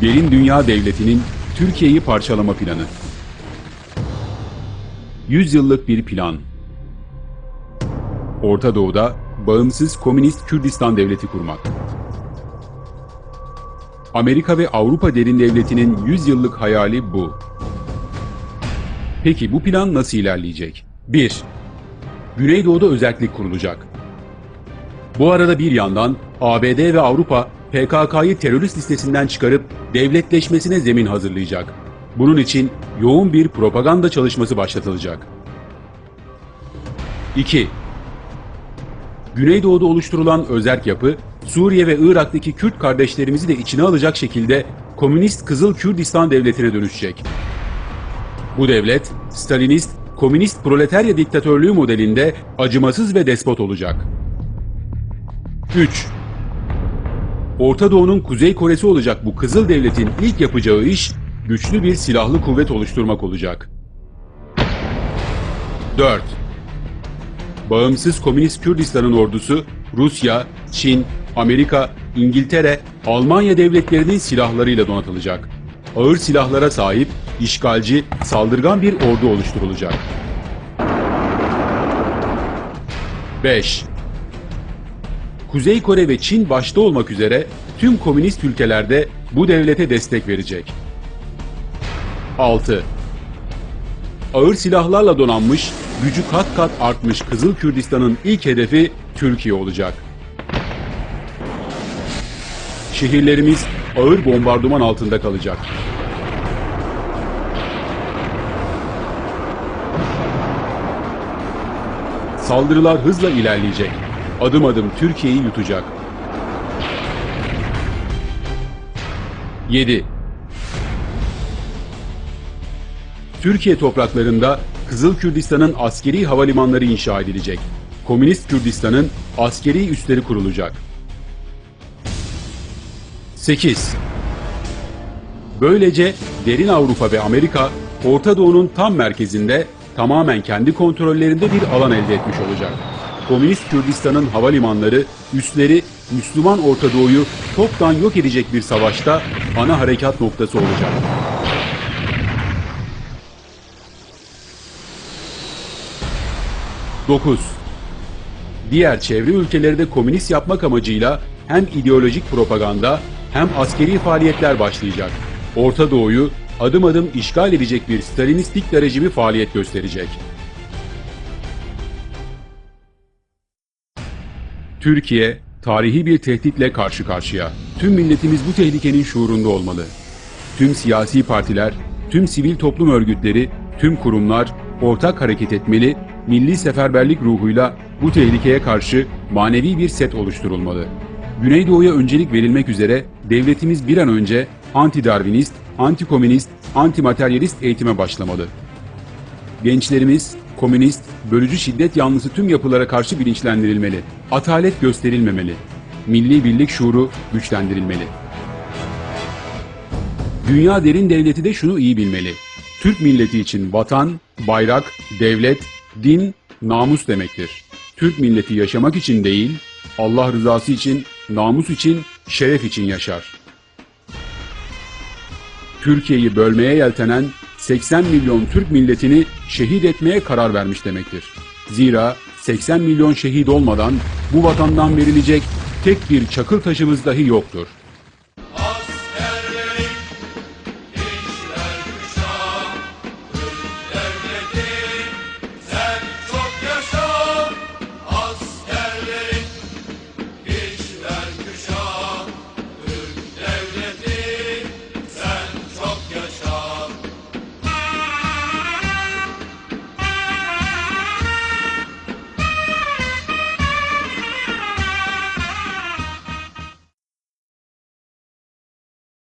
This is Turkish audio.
Derin Dünya Devleti'nin Türkiye'yi parçalama planı. 100 yıllık bir plan. Orta Doğu'da bağımsız komünist Kürdistan devleti kurmak. Amerika ve Avrupa derin devletinin 100 yıllık hayali bu. Peki bu plan nasıl ilerleyecek? 1. Güneydoğu'da özellik kurulacak. Bu arada bir yandan ABD ve Avrupa PKK'yı terörist listesinden çıkarıp devletleşmesine zemin hazırlayacak. Bunun için yoğun bir propaganda çalışması başlatılacak. 2. Güneydoğu'da oluşturulan özerk yapı, Suriye ve Irak'taki Kürt kardeşlerimizi de içine alacak şekilde Komünist Kızıl Kürdistan Devleti'ne dönüşecek. Bu devlet, Stalinist, komünist proletarya diktatörlüğü modelinde acımasız ve despot olacak. 3. Orta Doğu'nun Kuzey Kore'si olacak bu Kızıl Devlet'in ilk yapacağı iş, güçlü bir silahlı kuvvet oluşturmak olacak. 4. Bağımsız Komünist Kürdistan'ın ordusu, Rusya, Çin, Amerika, İngiltere, Almanya devletlerinin silahlarıyla donatılacak. Ağır silahlara sahip, işgalci, saldırgan bir ordu oluşturulacak. 5. Kuzey Kore ve Çin başta olmak üzere tüm komünist ülkelerde bu devlete destek verecek. 6. Ağır silahlarla donanmış, gücü kat kat artmış Kızıl Kürdistan'ın ilk hedefi Türkiye olacak. Şehirlerimiz ağır bombardıman altında kalacak. Saldırılar hızla ilerleyecek. Adım adım Türkiye'yi yutacak. 7. Türkiye topraklarında Kızıl Kürdistan'ın askeri havalimanları inşa edilecek. Komünist Kürdistan'ın askeri üsleri kurulacak. 8. Böylece derin Avrupa ve Amerika Orta Doğu'nun tam merkezinde tamamen kendi kontrollerinde bir alan elde etmiş olacak. Komünist Kürdistan'ın havalimanları, üsleri Müslüman Orta Doğu'yu toptan yok edecek bir savaşta ana harekat noktası olacak. Dokuz. Diğer çevre ülkeleri de komünist yapmak amacıyla hem ideolojik propaganda hem askeri faaliyetler başlayacak. Orta Doğu'yu adım adım işgal edecek bir Stalinist dikta rejimi faaliyet gösterecek. Türkiye, tarihi bir tehditle karşı karşıya. Tüm milletimiz bu tehlikenin şuurunda olmalı. Tüm siyasi partiler, tüm sivil toplum örgütleri, tüm kurumlar ortak hareket etmeli, milli seferberlik ruhuyla bu tehlikeye karşı manevi bir set oluşturulmalı. Güneydoğu'ya öncelik verilmek üzere devletimiz bir an önce anti-Darwinist, anti-komünist, anti-materyalist eğitime başlamalı. Gençlerimiz komünist, bölücü şiddet yanlısı tüm yapılara karşı bilinçlendirilmeli. Atalet gösterilmemeli. Milli birlik şuuru güçlendirilmeli. Dünya derin devleti de şunu iyi bilmeli. Türk milleti için vatan, bayrak, devlet, din, namus demektir. Türk milleti yaşamak için değil, Allah rızası için, namus için, şeref için yaşar. Türkiye'yi bölmeye yeltenen 80 milyon Türk milletini şehit etmeye karar vermiş demektir. Zira 80 milyon şehit olmadan bu vatandan verilecek tek bir çakıl taşımız dahi yoktur.